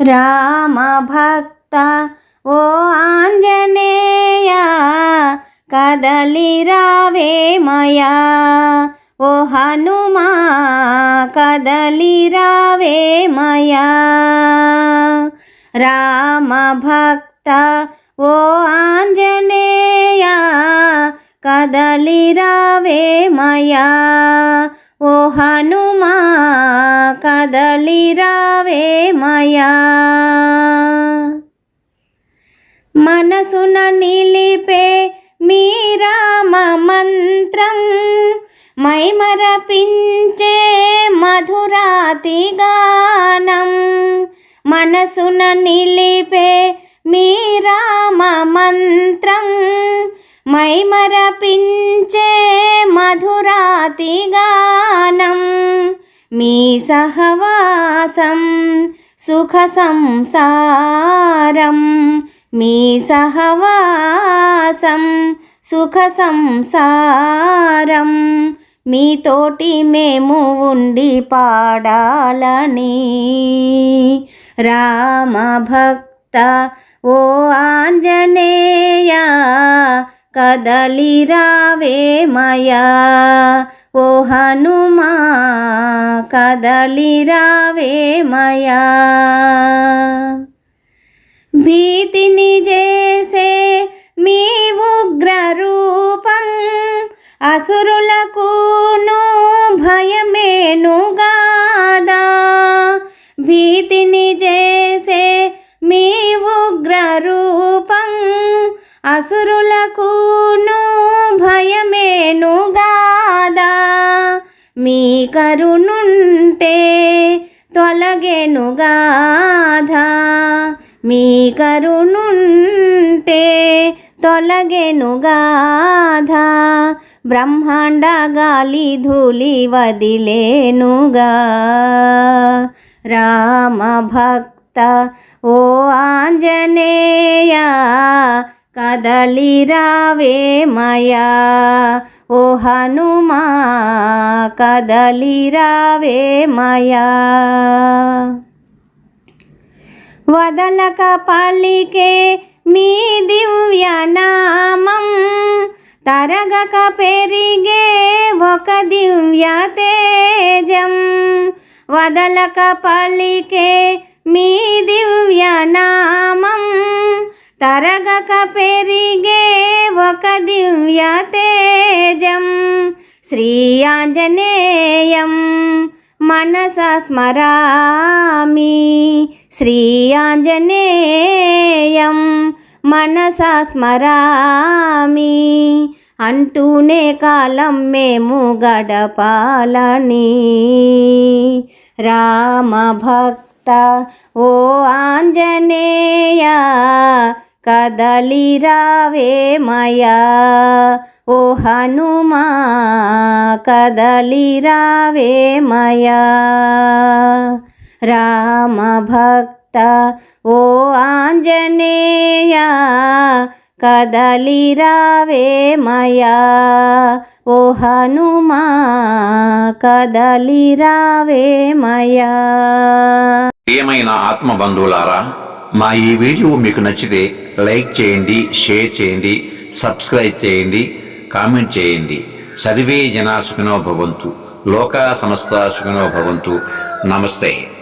राम भक्ता वो आञ्जनेया कदली रावे मया। ओ हनुमा कदली रावे मया। रामभक्ता ओ आञ्जनेया कदली मया। ఓ హనుమా కదలి రావేమయా మనసున నిలిపే మీ రామ మంత్రం మైమరపించే మధురాతి గానం. మనసున నిలిపే మీ రామ మంత్రం మైమరపించే మధురాతి గానం మీ సహవాసం సుఖ సంసారం మీ సహవాసం సుఖ సంసారం మీతోటి మేము ఉండి పాడాలని. రామభక్త ఓ ఆంజనేయ కదలి రావేమయా ఓ హనుమా కదలి రావేమయా భీతిని చేసే మీ ఉగ్ర రూపం అసురులకును భయమేనుగాదా భీతిని చేసే మీ ఉగ్ర రూపం అసురుల కరుణుంటే తొలగెనుగాధా మీ కరుణుంటే తొలగెనుగాధా బ్రహ్మాండ గాలి ధూళి వదిలేనుగా. రామ భక్త ఓ ఆంజనేయ కదలి రావేమయా ఓ హనుమా కదలి రావేమయా వదలక పలికే మీ దివ్య నామం తరగక పెరిగే ఒక దివ్య తేజం. వదలక పలికే మీ దివ్య నామం తరగక పెరిగే ఒక దివ్య తేజం. శ్రీ ఆంజనేయం మనస స్మరామి. శ్రీ ఆంజనేయం మనస స్మరామి. అంటూనే కాలం మేము గడపాలని. రామభక్త ఓ ఆంజనేయ కదలి రావేమయా ఓ హనుమా కదలి రావేమయా రామ భక్త ఓ ఆంజనేయ కదలి రావేమయా ఓ హనుమా కదలి రావేమయా ప్రియమైన ఆత్మ బంధువులారా మా ఈ వీడియో మీకు నచ్చితే లైక్ చేయండి షేర్ చేయండి సబ్స్క్రైబ్ చేయండి కామెంట్ చేయండి. సర్వే జనా సుఖినో భవంతు. లోకా సమస్త సుఖినో భవంతు. నమస్తే.